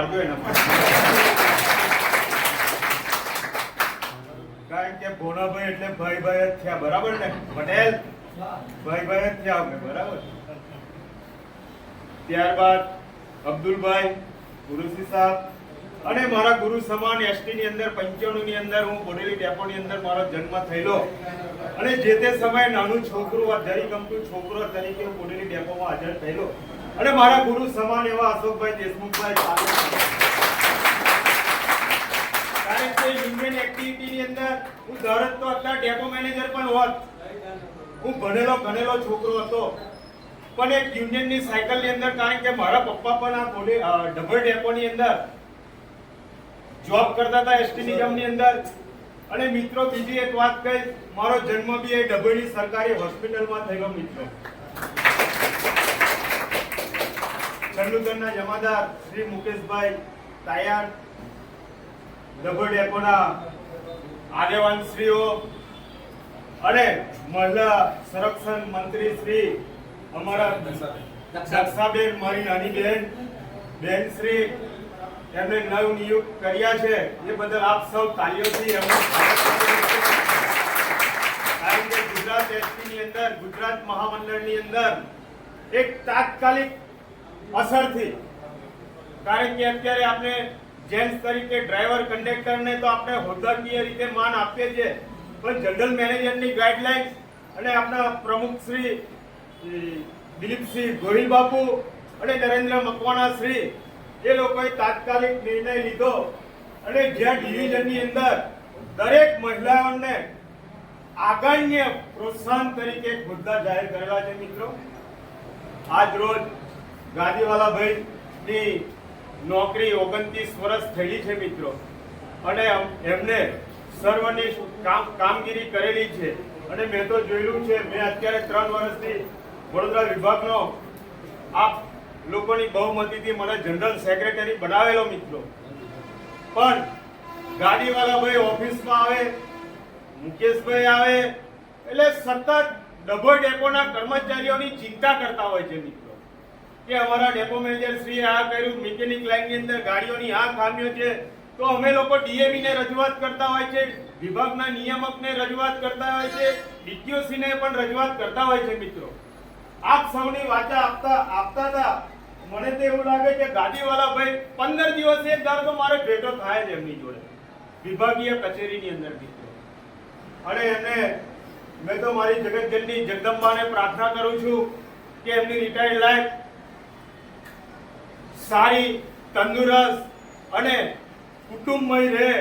પાડજો કારણ કે ભોણાભાઈ એટલે ભાઈ ભાઈ જ થયા, બરાબર ને? પટેલ? ભાઈ ભાઈ જ થયા અમે, બરાબર? ત્યારબાદ અબ્દુલભાઈ ગુરુસી સાહેબ અને મારા ગુરુ સમાન એસટી ની અંદર, પંચાણું ની અંદર હું બોડેલી ડેપો ની અંદર મારો જન્મ થયેલો. અને જે તે સમયે નાનું છોકરું, આ અમતું છોકરો તરીકે હું બોડેલી ડેપોમાં હાજર થયેલો. અને મારા ગુરુ સમાન એવા અશોકભાઈ દેશમુખભાઈ કારણ કે યુનિયન એક્ટિવિટી ની અંદર હું ધરત તો અત્યારે ડેપો મેનેજર પણ હોત. હું ભણેલો ગણેલો છોકરો હતો. પણ એક યુનિયનની સાયકલની અંદર કારણ કે મારા પપ્પા પણ આ બોલે ડબલ ડેપો ની અંદર જોબ કરતા હતા એસટી નિગમની અંદર. અને મિત્રો, બીજી એક વાત કહી મારો જન્મ બી એ ડબલની સરકારી હોસ્પિટલમાં થયેલો, મિત્રો. ચંદુતરના જમાદાર શ્રી મુકેશભાઈ તાયાર ડભોઈ ડેપોના આગેવાન શ્રીઓ અને મહિલા સંરક્ષણ મંત્રી શ્રી અમારા દક્ષાબેન મારી નાની બેન બેન શ્રી એમને નવ નિયુક્ત કર્યા છે એ બદલ આપ સૌ તાલીઓથી. કારણ ગુજરાત એસપી ની અંદર, ગુજરાત મહામંડળની અંદર એક તાત્કાલિક અસરથી. કારણ કે અત્યારે આપણે જેન્ટ્સ તરીકે ડ્રાઈવર, કંડક્ટરને તો આપણે હોદ્દાકીય રીતે માન આપીએ છીએ. પણ જનરલ મેનેજરની ગાઈડલાઇન્સ અને આપણા પ્રમુખ શ્રી દિલીપસિંહ ગોહિલ બાપુ અને નરેન્દ્ર મકવાણા શ્રી, એ લોકોએ તાત્કાલિક નિર્ણય લીધો. અને જ્યાં ડિવિઝનની અંદર દરેક મહિલાઓને આગળને પ્રોત્સાહન તરીકે મુદ્દા જાહેર કરેલા છે મિત્રો. આજ રોજ ગાદીવાલા ભાઈની નોકરી ઓગણત્રીસ વર્ષ થયેલી છે મિત્રો. અને એમને સર્વની કામ, કામગીરી કરેલી છે. અને મેં તો જોયેલું છે, મેં અત્યારે ત્રણ વર્ષથી વડોદરા વિભાગનો આપ લોકોની બહુમતીથી મને જનરલ સેક્રેટરી બનાવેલો મિત્રો. પણ ગાડીવાળા ભાઈ ઓફિસમાં આવે, મુકેશભાઈ આવે, એટલે સતત ડબલ ડેપોના કર્મચારીઓની ચિંતા કરતા હોય છે મિત્રો. કે અમારા ડેપો મેનેજર શ્રીએ આ કર્યું, મિકેનિક લાઇનની અંદર ગાડીઓની આ ખામીઓ છે. તો અમે લોકો ડીએવીને રજૂઆત કરતા હોય છે, વિભાગના નિયામકને રજૂઆત કરતા હોય છે DTOC ને પણ રજૂઆત કરતા હોય છે મિત્રો. આપ સૌની વાચા આપતા આપતા હતા. મને તો એવું લાગે કે ગાડીવાલા ભાઈ પંદર દિવસ એક ધારો તો મારે ભેટો થાય જ એમની જોડે. વિભાગીય કચેરીની અંદર મિત્રો. અને એમને મેં તો મારી જગતજનની જગદંબાને પ્રાર્થના કરું છું કે એમની રિટાયર્ડ લાઈફ સારી, તંદુરસ્ત અને કુટુંબમય રહે.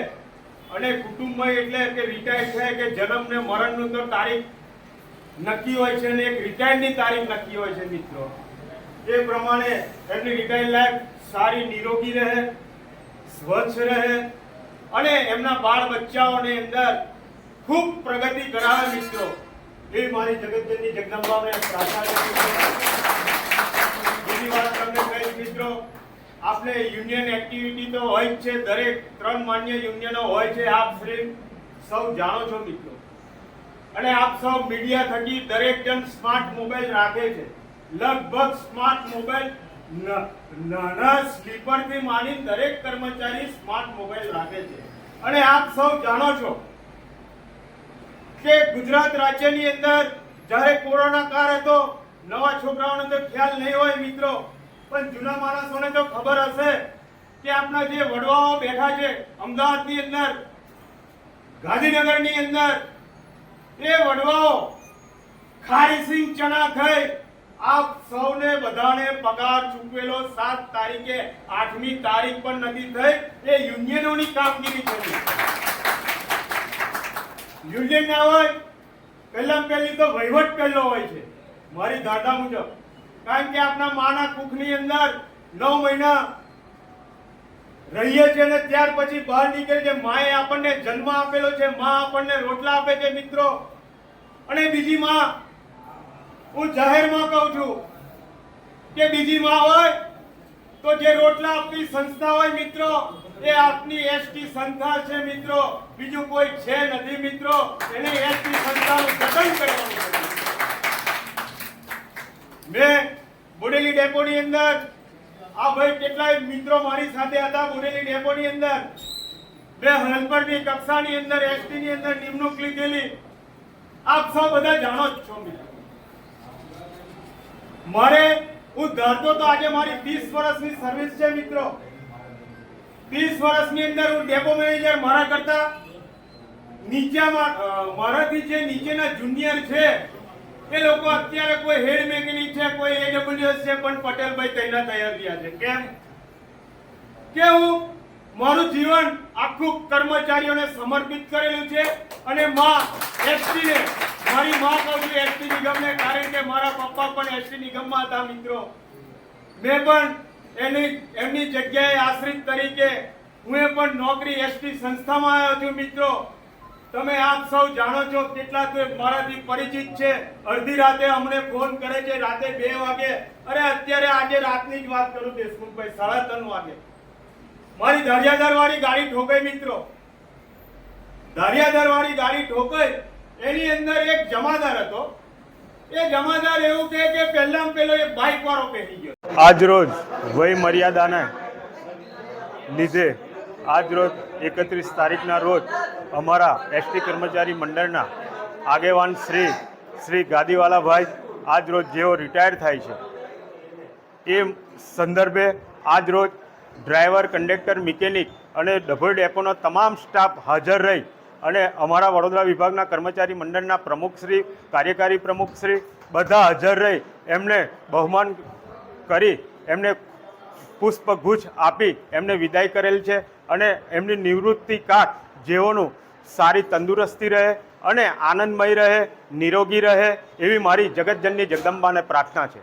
અને કુટુંબમય એટલે કે રિટાયર થાય કે જન્મ ને મરણનું તો તારીખ નક્કી હોય છે અને એક રિટાયરની તારીખ નક્કી હોય છે મિત્રો. એ પ્રમાણે એમની રિટાયર લાઈફ સારી, નિરોગી રહે, સ્વચ્છ રહે અને એમના બાળ બચ્ચાઓની અંદર ખૂબ પ્રગતિ કરાવે મિત્રો. એ મારી જગતજનની જગદંબાને પ્રાર્થના કરું છું બીજી વાત તમને કહીશ મિત્રો આપણે યુનિયન એક્ટિવિટી તો હોય જ છે, દરેક ત્રણ માન્ય યુનિયનો હોય છે, આપ શ્રી સૌ જાણો છો મિત્રો. અને આપ સૌ મીડિયા થકી દરેક જણ સ્માર્ટ મોબાઈલ રાખે છે. લગભગ સ્માર્ટ મોબાઈલ નાના સ્લીપરથી માંડી દરેક કર્મચારી સ્માર્ટ મોબાઈલ રાખે છે. અને આપ સૌ જાણો છો કે ગુજરાત રાજ્યની અંદર જ્યારે કોરોના કાળ હતો, નવા છોકરાઓને તો ખ્યાલ નહીં હોય મિત્રો પણ જૂના માણસોને તો ખબર હશે કે આપણા જે વડવાઓ બેઠા છે, અમદાવાદની અંદર, ગાંધીનગરની અંદર, એ વડવાઓ ખારીસિંહ ચણા થઈ આપ સૌને બધાને પગાર ચૂકવેલો. સાત તારીખે આઠમી તારીખ પણ નથી થઈ. એ યુનિયનોની કામગીરી છે. યુનિયન ના હોય, પહેલા પહેલી તો વહીવટ પહેલો હોય છે. મારી ધારણા મુજબ. કારણ કે આપણા માના કુખની અંદર નવ મહિના રહીએ છીએ ને ત્યાર પછી બહાર નીકળે છે. માએ આપણને જન્મ આપેલો છે. મા આપણને રોટલા આપે છે, મિત્રો. અને બીજી માં, હું જાહેરમાં કહું છું કે બીજી માં હોય તો જે રોટલા આપતી સંસ્થા હોય, મિત્રો, એ આપની એસટી સંસ્થા છે, મિત્રો. બીજું કોઈ છે નથી, મિત્રો. એને એસટી સંસ્થાનું જતન કરવાનું છે. મેં બોડેલી ડેપોની અંદર આ ભાઈ કેટલાય મિત્રો મારી સાથે હતા બોડેલી ડેપોની અંદર. મેં હલપરની કક્ષાની અંદર એસટી ની અંદર નિમણૂક લીધેલી. આપ સૌ બધા જાણો જ છો મારે, હું ધરતો તો આજે મારી 30 વર્ષની સર્વિસ છે મિત્રો. 30 વર્ષની અંદર હું ડેપો મેનેજર મારા કરતા નીચામાં મારાથી જે નીચેના જુનિયર છે એ લોકો અત્યારે કોઈ હેડ મેકેનિક છે, કોઈ એડબ્લ્યુએસ છે, પણ પટેલભાઈ તૈના તૈયાર થયા છે. કેમ? કે હું મારું જીવન આખું કર્મચારીઓને સમર્પિત કરેલું છે અને માં એસટી ને, મારી માં કહું છું એસટી નિગમને, કારણ કે મારા પપ્પા પણ એસટી નિગમમાં હતા, મિત્રો. મેં પણ એની, એમની જગ્યાએ આશ્રિત તરીકે હું એ પણ નોકરી એસટી સંસ્થામાં આવ્યો છું, મિત્રો. તમે આપ સૌ જાણો છો કેટલા તો મારાથી પરિચિત છે. અડધી રાતે અમને ફોન કરે છે, રાતે બે વાગે. અરે, અત્યારે આજે રાતની જ વાત કરું દેશમુખભાઈ સાડા ત્રણ વાગે. મારી ધારિયાધાર વાળી ગાડી ઠોકાઈ, મિત્રો. ધારિયાધાર વાળી ગાડી ઠોકાઈ, એની અંદર એક જમાદાર હતો. એ જમાદાર એવું કહે કે પહેલામાં પહેલો એક બાઇક વાળો પહેરી ગયો. આજ રોજ વય મર્યાદાને લીધે આજ રોજ એકત્રીસ તારીખના રોજ અમારા એસટી કર્મચારી મંડળના આગેવાન શ્રી શ્રી ગાદીવાલાભાઈ આજ રોજ જેઓ રિટાયર થાય છે. એ સંદર્ભે આજ રોજ ડ્રાઈવર કંડક્ટર મિકેનિક અને ડભોઈ ડેપોનો તમામ સ્ટાફ હાજર રહી અને અમારા વડોદરા વિભાગના કર્મચારી મંડળના પ્રમુખશ્રી કાર્યકારી પ્રમુખશ્રી બધા હાજર રહી. એમને બહુમાન કરી, એમને પુષ્પગુચ્છ આપી એમને વિદાય કરેલ છે અને એમની નિવૃત્તિ કાળ જેઓનું સારી તંદુરસ્તી રહે અને આનંદમય રહે, નિરોગી રહે એવી મારી જગતજનની જગદંબાને પ્રાર્થના છે.